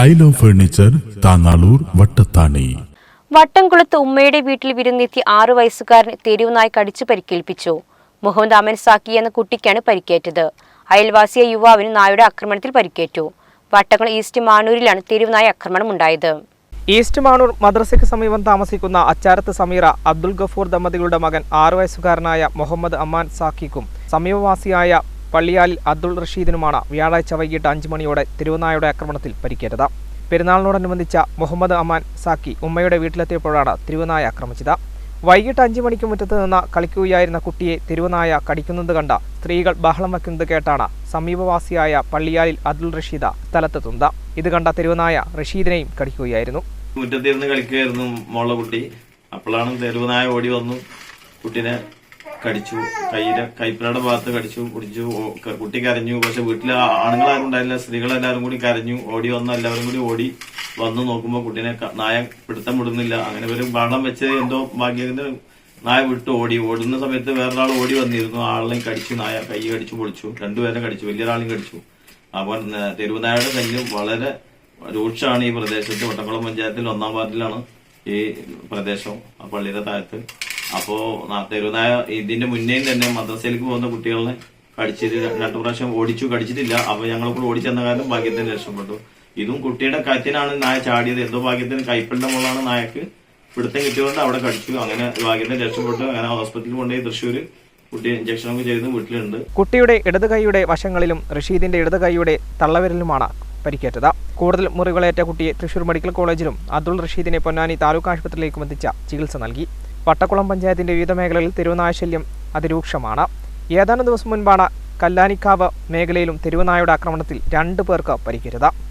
Style of furniture Thangalur Vattathani. വട്ടംകുളത്ത് ഉമ്മയുടെ വീട്ടിൽ വിരുന്നെത്തി ആറു വയസ്സുകാരൻ തെരുവുനായി കടിച്ചു പരിക്കേൽപ്പിച്ചു. മുഹമ്മദ് അമൻ സാക്കി എന്ന കുട്ടിക്കാണ് പരിക്കേറ്റത്. അയൽവാസിയ യുവാവിന് നായുടെ ആക്രമണത്തിൽ പരിക്കേറ്റു. വട്ടംകുളം ഈസ്റ്റ് മാനൂരിലാണ് തെരുവുനായ ആക്രമണം ഉണ്ടായത് ഈസ്റ്റ് മാണൂർ മദ്രസയ്ക്ക് സമീപം താമസിക്കുന്ന അച്ചാരത്ത് സമീറ അബ്ദുൽ ഗഫൂർ ദമ്പതികളുടെ മകൻ ആറു വയസ്സുകാരനായ മുഹമ്മദ് അമ്മാൻ സാക്കിക്കും സമീപവാസിയായ പള്ളിയാലിൽ അബ്ദുൾ റഷീദിനുമാണ് വ്യാഴാഴ്ച വൈകിട്ട് അഞ്ചു മണിയോടെ തിരുവനായുടെ ആക്രമണത്തിൽ പരിക്കേറ്റത്. പെരുന്നാളിനോടനുബന്ധിച്ച മുഹമ്മദ് അമാൻ സാക്കി ഉമ്മയുടെ വീട്ടിലെത്തിയപ്പോഴാണ് തിരുവനായ ആക്രമിച്ചത്. വൈകിട്ട് അഞ്ചു മണിക്ക് മുറ്റത്ത് നിന്ന് കളിക്കുകയായിരുന്ന കുട്ടിയെ തിരുവനായ കടിക്കുന്നത് കണ്ട സ്ത്രീകൾ ബഹളം വയ്ക്കുന്നത് കേട്ടാണ് സമീപവാസിയായ പള്ളിയാലിൽ അബ്ദുൾ റഷീദ സ്ഥലത്തെത്തുന്നത്. ഇത് കണ്ട തിരുവനായ റഷീദിനെയും കടിക്കുകയായിരുന്നു. മുറ്റത്തിരുന്ന് കളിക്കുകയായിരുന്നു മോളെ കുട്ടി. അപ്പോഴാണ് തെരുവനായ ഓടി വന്നു. കുട്ടീനെ കടിച്ചു കൈയുടെ കൈപ്പിലയുടെ ഭാഗത്ത് കടിച്ചു കുടിച്ചു കുട്ടി കരഞ്ഞു. പക്ഷെ വീട്ടിലെ ആണുങ്ങളാരും ഉണ്ടായില്ല സ്ത്രീകളെല്ലാവരും കൂടി കരഞ്ഞു ഓടി വന്ന എല്ലാവരും കൂടി ഓടി വന്നു നോക്കുമ്പോൾ കുട്ടീനെ നായ പിടുത്തം വിടുന്നില്ല. അങ്ങനെ ഒരു ബഹളം വെച്ച് എന്തോ ഭാഗ്യത്തിന് നായ വിട്ടു ഓടി. ഓടുന്ന സമയത്ത് വേറൊരാൾ ഓടി വന്നിരുന്നു. ആളെയും കടിച്ചു നായ കൈ കടിച്ചു പൊളിച്ചു. രണ്ടുപേരെ കടിച്ചു വലിയൊരാളെയും കടിച്ചു. അപ്പോൾ തെരുവുനായയുടെ ശല്യം വളരെ രൂക്ഷമാണ് ഈ പ്രദേശത്ത്. വട്ടക്കുളം പഞ്ചായത്തിൽ ഒന്നാം വാർഡിലാണ് ഈ പ്രദേശം ആ പള്ളിയുടെ താഴത്ത്. അപ്പോ തെരുവനായ ഇതിന്റെ മുന്നേയും തന്നെ മദ്രസയിലേക്ക് പോകുന്ന കുട്ടികളെ കടിച്ചിട്ട് രണ്ടു പ്രാവശ്യം ഓടിച്ചു കടിച്ചിട്ടില്ല. അപ്പൊ ഞങ്ങൾ കൂടെ ഓടിച്ചെന്ന കാര്യം ഭാഗ്യത്തിന് രക്ഷപ്പെട്ടു. ഇതും കുട്ടിയുടെ കാറ്റിനാണ് നായ ചാടിയത്. എന്തോ ഭാഗ്യത്തിന് കൈപ്പിളിന്റെ മുകളാണ് നായക്ക് പിടുത്തം കിട്ടിയതുകൊണ്ട് അവിടെ കടിച്ചു. അങ്ങനെ ഭാഗ്യത്തിന് രക്ഷപ്പെട്ടു. അങ്ങനെ ഹോസ്പിറ്റലിൽ കൊണ്ടുപോയി തൃശ്ശൂര് കുട്ടി ഇഞ്ചക്ഷനൊക്കെ ചെയ്ത് വീട്ടിലുണ്ട്. കുട്ടിയുടെ ഇടത് കൈയുടെ വശങ്ങളിലും റഷീദിന്റെ ഇടത് കൈയുടെ തള്ളവിരലുമാണ് പരിക്കേറ്റത്. കൂടുതൽ മുറികളേറ്റ കുട്ടിയെ തൃശൂർ മെഡിക്കൽ കോളേജിലും അബ്ദുൾ റഷീദിനെ പൊന്നാനി താലൂക്ക് ആശുപത്രിയിലേക്കും എത്തിച്ച ചികിത്സ നൽകി. വട്ടക്കുളം പഞ്ചായത്തിന്റെ വിവിധ മേഖലകളിൽ തെരുവുനാശല്യം അതിരൂക്ഷമാണ്. ഏതാനും ദിവസം മുൻപാണ് കല്ലാനിക്കാവ് മേഖലയിലും തെരുവുനായുടെ ആക്രമണത്തിൽ രണ്ടു പേർക്ക് പരിക്കേറ്റത്.